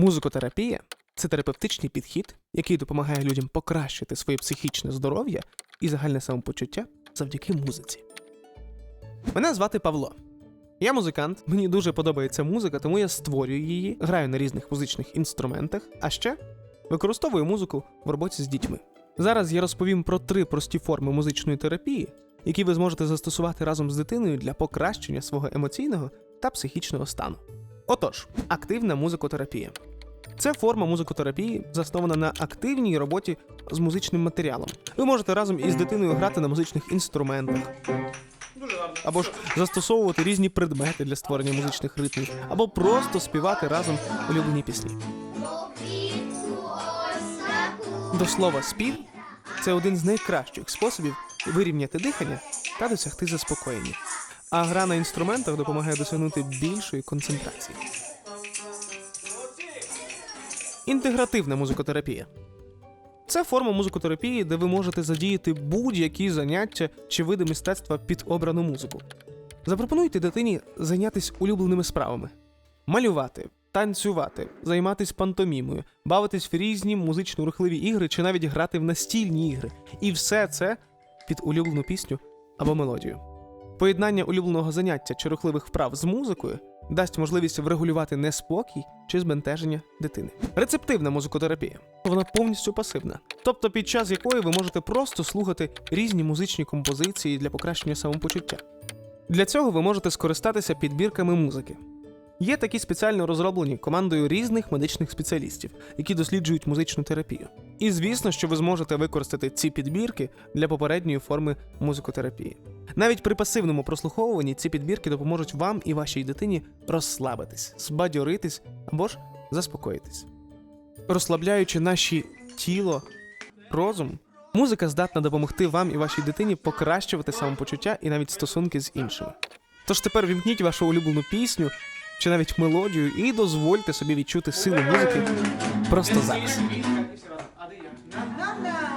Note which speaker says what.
Speaker 1: Музикотерапія це терапевтичний підхід, який допомагає людям покращити своє психічне здоров'я і загальне самопочуття завдяки музиці. Мене звати Павло. Я музикант, мені дуже подобається музика, тому я створюю її, граю на різних музичних інструментах, а ще використовую музику в роботі з дітьми. Зараз я розповім про три прості форми музичної терапії, які ви зможете застосувати разом з дитиною для покращення свого емоційного та психічного стану. Отож, активна музикотерапія. Це форма музикотерапії, заснована на активній роботі з музичним матеріалом. Ви можете разом із дитиною грати на музичних інструментах, або ж застосовувати різні предмети для створення музичних ритмів, або просто співати разом улюблені пісні. До слова, спів це один з найкращих способів вирівняти дихання та досягти заспокоєння. А гра на інструментах допомагає досягнути більшої концентрації. Інтегративна музикотерапія. Це форма музикотерапії, де ви можете задіяти будь-які заняття чи види мистецтва під обрану музику. Запропонуйте дитині зайнятися улюбленими справами: малювати, танцювати, займатися пантомімою, бавитись в різні музично-рухливі ігри чи навіть грати в настільні ігри. І все це під улюблену пісню або мелодію. Поєднання улюбленого заняття чи рухливих вправ з музикою дасть можливість врегулювати неспокій чи збентеження дитини. Рецептивна музикотерапія. Вона повністю пасивна, тобто під час якої ви можете просто слухати різні музичні композиції для покращення самопочуття. Для цього ви можете скористатися підбірками музики. Є такі спеціально розроблені командою різних медичних спеціалістів, які досліджують музичну терапію. І звісно, що ви зможете використати ці підбірки для попередньої форми музикотерапії. Навіть при пасивному прослуховуванні ці підбірки допоможуть вам і вашій дитині розслабитись, збадьоритись або ж заспокоїтись. Розслабляючи наші тіло, розум, музика здатна допомогти вам і вашій дитині покращувати самопочуття і навіть стосунки з іншими. Тож тепер вімкніть вашу улюблену пісню чи навіть мелодію і дозвольте собі відчути силу музики просто зараз. Nandana.